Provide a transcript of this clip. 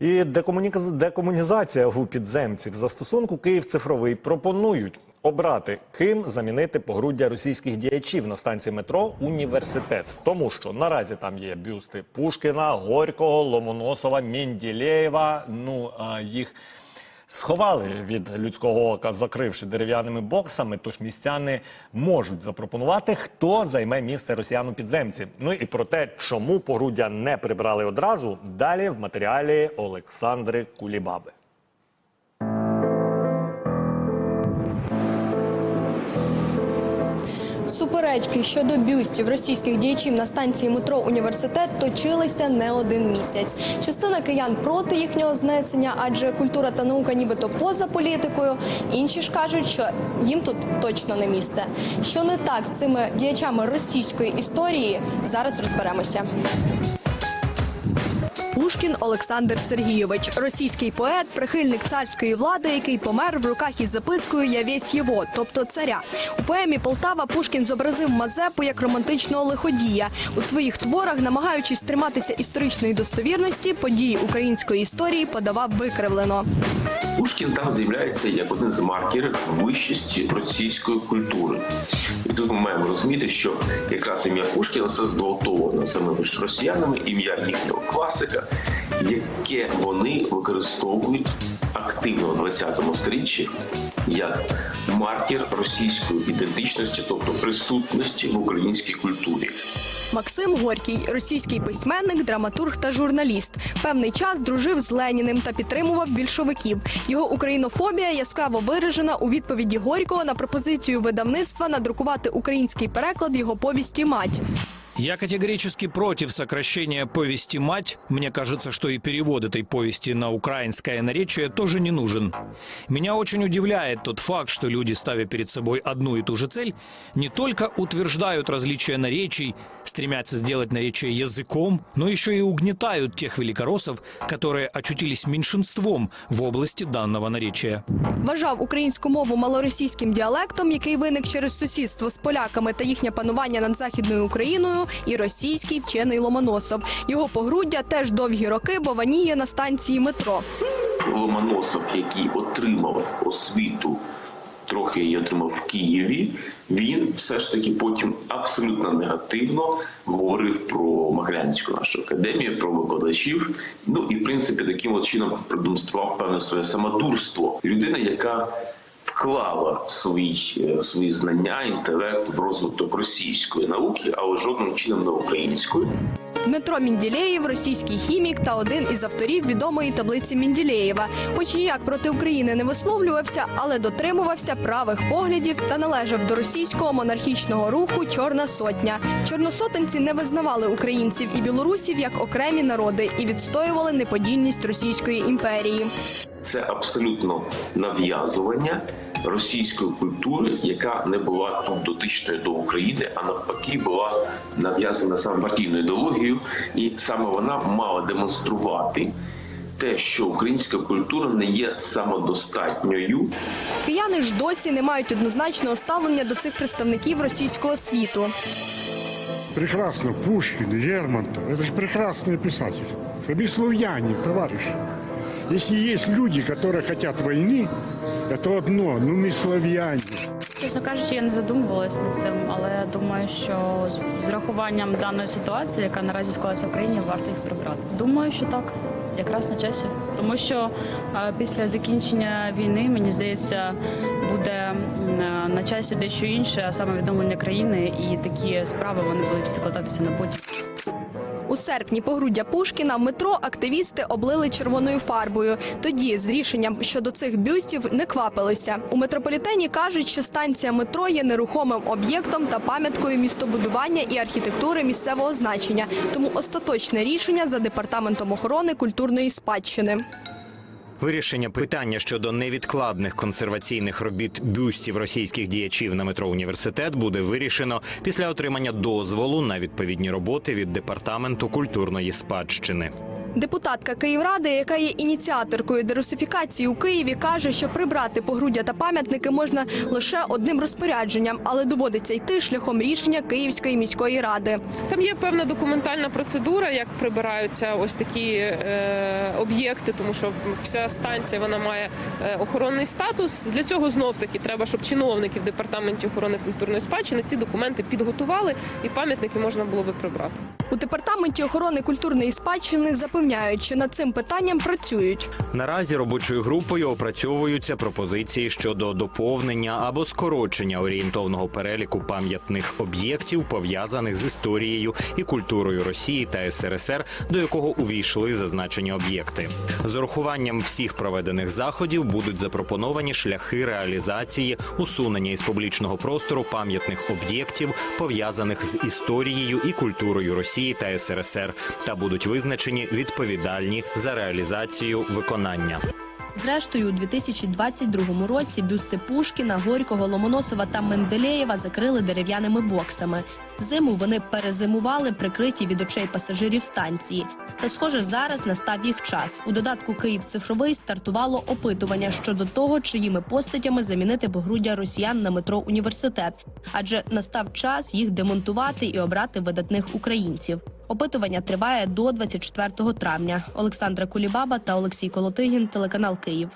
І декомунізація у підземців застосунку Київ цифровий пропонують обрати, ким замінити погруддя російських діячів на станції метро університет, тому що наразі там є бюсти Пушкіна, Горького, Ломоносова, Мінділєєва. Ну їх сховали від людського ока, закривши дерев'яними боксами. Тож містяни можуть запропонувати, хто займе місце росіян у підземці. Ну і про те, чому погруддя не прибрали одразу, далі в матеріалі Олександри Кулібаби. Суперечки щодо бюстів російських діячів на станції метро університет точилися не один місяць. Частина киян проти їхнього знесення, адже культура та наука нібито поза політикою. Інші ж кажуть, що їм тут точно не місце. Що не так з цими діячами російської історії, зараз розберемося. Пушкін Олександр Сергійович, російський поет, прихильник царської влади, який помер в руках із запискою «Я весь його», тобто царя. У поемі Полтава Пушкін зобразив Мазепу як романтичного лиходія. У своїх творах, намагаючись триматися історичної достовірності, події української історії подавав викривлено. Пушкін там з'являється як один з маркерів вищості російської культури. Маємо розуміти, що якраз ім'я Пушкіна це зґвалтовано. Самими ж росіянами, ім'я їхнього класика, яке вони використовують активно в 20 сторіччі як маркер російської ідентичності, тобто присутності в українській культурі. Максим Горький, російський письменник, драматург та журналіст. Певний час дружив з Леніним та підтримував більшовиків. Його українофобія яскраво виражена у відповіді Горького на пропозицію видавництва надрукувати український переклад його повісті Мать. Я категорически против сокращения повести «Мать». Мне кажется, что и перевод этой повести на украинское наречие тоже не нужен. Меня очень удивляет тот факт, что люди, ставя перед собой одну и ту же цель, не только утверждают различия наречий, стремятся сделать наречие языком, но еще и угнетают тех великороссов, которые очутились меньшинством в области данного наречия. Вважав українську мову малоросійським діалектом, який виник через сусідство з поляками та їхнє панування над західною Україною, і російський вчений Ломоносов. Його погруддя теж довгі роки бованіє на станції метро. Ломоносов, який отримав освіту, трохи її отримав в Києві, він все ж таки потім абсолютно негативно говорив про Маглянську нашу академію, про викладачів. Ну і в принципі таким чином продемонстрував певне своє самодурство. Людина, яка вклала свої, е, свої знання, інтелект в розвиток російської науки, але жодним чином не української. Дмитро Мінділеєв, російський хімік та один із авторів відомої таблиці Мінділеєва. Хоч ніяк проти України не висловлювався, але дотримувався правих поглядів та належав до російського монархічного руху Чорна сотня. Чорносотенці не визнавали українців і білорусів як окремі народи і відстоювали неподільність Російської імперії. Це абсолютно нав'язування російської культури, яка не була тут дотичною до України, а навпаки, була нав'язана саме партійною ідеологією, і саме вона мала демонструвати те, що українська культура не є самодостатньою, Кияни ж досі не мають однозначного ставлення до цих представників російського світу. Прекрасно, Пушкин, Лермонтов. Это же прекрасные писатели. Обесловяне, товарищ. Если есть люди, которые хотят войны, это одно, ну мы славяне. Чесно кажучи, я не задумувалась над цим, але я думаю, що з- з рахуванням даної ситуації, яка наразі склалася в країні, варто їх прибрати. Думаю, що так, якраз на часі. Тому що е, після закінчення війни, мені здається, буде м, е, на часі дещо інше, а саме відновлення країни, і такі справи вони будуть відкладатися на потім. У серпні погруддя Пушкіна метро активісти облили червоною фарбою. Тоді з рішенням щодо цих бюстів не квапилися. У метрополітені кажуть, що станція метро є нерухомим об'єктом та пам'яткою містобудування і архітектури місцевого значення. Тому остаточне рішення за департаментом охорони культурної спадщини. Вирішення питання щодо невідкладних консерваційних робіт бюстів російських діячів на метро університет буде вирішено після отримання дозволу на відповідні роботи від департаменту культурної спадщини. Депутатка Київради, яка є ініціаторкою дерусифікації у Києві, каже, що прибрати погруддя та пам'ятники можна лише одним розпорядженням, але доводиться йти шляхом рішення Київської міської ради. Там є певна документальна процедура, як прибираються ось такі е, об'єкти, тому що вся станція вона має е, охоронний статус. Для цього знов таки треба, щоб чиновники в департаменті охорони культурної спадщини ці документи підготували, і пам'ятники можна було би прибрати. У департаменті охорони культурної спадщини запевняють, що над цим питанням працюють. Наразі робочою групою опрацьовуються пропозиції щодо доповнення або скорочення орієнтовного переліку пам'ятних об'єктів, пов'язаних з історією і культурою Росії та СРСР, до якого увійшли зазначені об'єкти. З урахуванням всіх проведених заходів будуть запропоновані шляхи реалізації усунення із публічного простору пам'ятних об'єктів, пов'язаних з історією і культурою Росії та СРСР, та будуть визначені відповідальні за реалізацію виконання. Зрештою, у 2022 році бюсти Пушкіна, Горького, Ломоносова та Менделєєва закрили дерев'яними боксами. Зиму вони перезимували, прикриті від очей пасажирів станції. Та, схоже, зараз настав їх час. У додатку Київ цифровий стартувало опитування щодо того, чиїми постатями замінити погруддя росіян на метро університет, адже настав час їх демонтувати і обрати видатних українців. Опитування триває до 24 травня. Олександра Кулібаба та Олексій Колотигін, телеканал Київ.